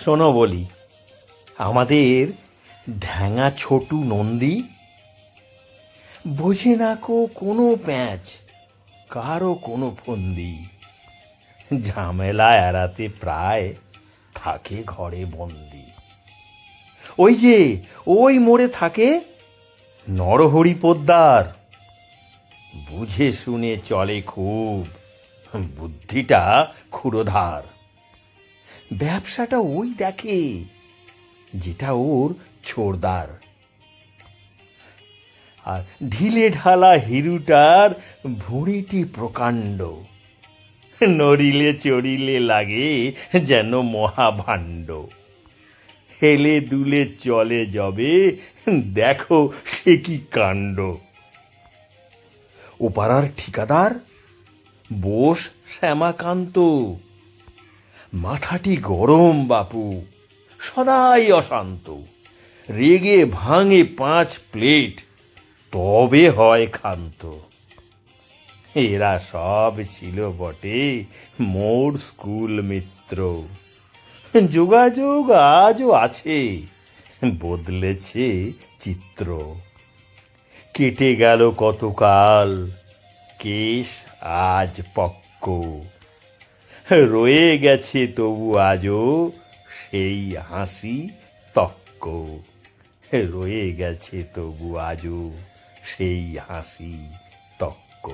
শোনো বলি, আমাদের ঢ্যাঙা ছোটু নন্দী, বোঝে না কো কোনো প্যাঁচ, কারও কোনো ফন্দি। ঝামেলা এড়াতে প্রায় থাকে ঘরে বন্দি। ওই যে, ওই মোড়ে থাকে নরহরি পোদ্দার। বুঝে শুনে চলে খুব, বুদ্ধিটা ক্ষুরোধার। ব্যবসাটা ওই দেখে, যেটা ওর ছোড়দার। আর ঢিলে ঢালা হিরুটার ভুঁড়িটি প্রকাণ্ড। নড়িলে চড়িলে লাগে যেন মহাভাণ্ড। হেলে দুলে চলে যাবে, দেখো সে কি কাণ্ড। ও পাড়ার ঠিকাদার, বোস শ্যামাকান্ত। মাথাটি গরম, বাপু। সদাই অশান্ত। রেগে ভাঙে পাঁচ প্লেট, তবে হয় ক্ষান্ত। এরা সব ছিল বটে মোর স্কুল মিত্র। যোগাযোগ আজও আছে, বদলেছে চিত্র। কেটে গেল কতকাল, কেশ আজ পক্ক। রয়ে গেছে তবু আজও সেই হাসি তক্ক। রয়ে গেছে তবু আজও সেই হাসি তক্ক।